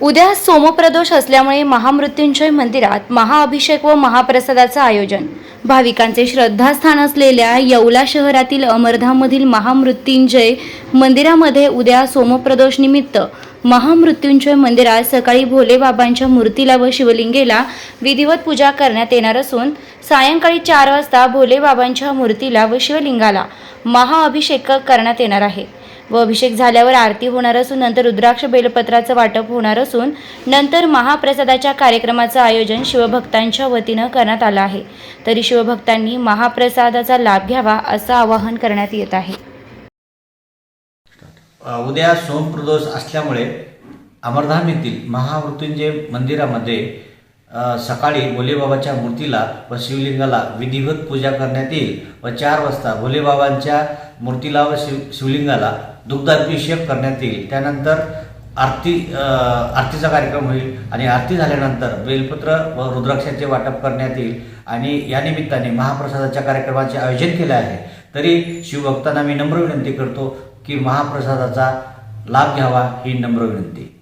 उद्या सोमप्रदोष असल्यामुळे महामृत्युंजय मंदिरात महाअभिषेक व महाप्रसादाचं आयोजन. भाविकांचे श्रद्धास्थान असलेल्या येवला शहरातील अमरधाममधील महामृत्युंजय मंदिरामध्ये उद्या सोमप्रदोष निमित्त महामृत्युंजय मंदिरात सकाळी भोलेबाबांच्या मूर्तीला व शिवलिंगेला विधिवत पूजा करण्यात येणार असून सायंकाळी चार वाजता भोलेबाबांच्या मूर्तीला व शिवलिंगाला महाअभिषेक करण्यात येणार आहे. व अभिषेक झाल्यावर आरती होणार असून नंतर रुद्राक्ष बेलपत्राचं वाटप होणार असून नंतर महाप्रसादाच्या कार्यक्रमाचं आयोजन शिवभक्तांच्या वतीनं करण्यात आलं आहे. तरी शिवभक्तांनी महाप्रसादाचा लाभ घ्यावा असं आवाहन करण्यात येत आहे. उद्या सोमप्रदोष असल्यामुळे अमरधाम येथील महामृत्युंजय मंदिरामध्ये सकाळी भोलेबाबाच्या मूर्तीला व शिवलिंगाला विधिवत पूजा करण्यात येईल व चार वाजता भोलेबाबांच्या मूर्तीला व शिव शिवलिंगाला दुग्धाभिषेक करण्यात येईल. त्यानंतर आरती आरतीचा कार्यक्रम होईल आणि आरती झाल्यानंतर बेलपत्र व रुद्राक्षाचे वाटप करण्यात येईल आणि या निमित्ताने महाप्रसादाच्या कार्यक्रमाचे आयोजन केले आहे. तरी शिवभक्तांना मी नम्र विनंती करतो की महाप्रसादाचा लाभ घ्यावा ही नम्र विनंती.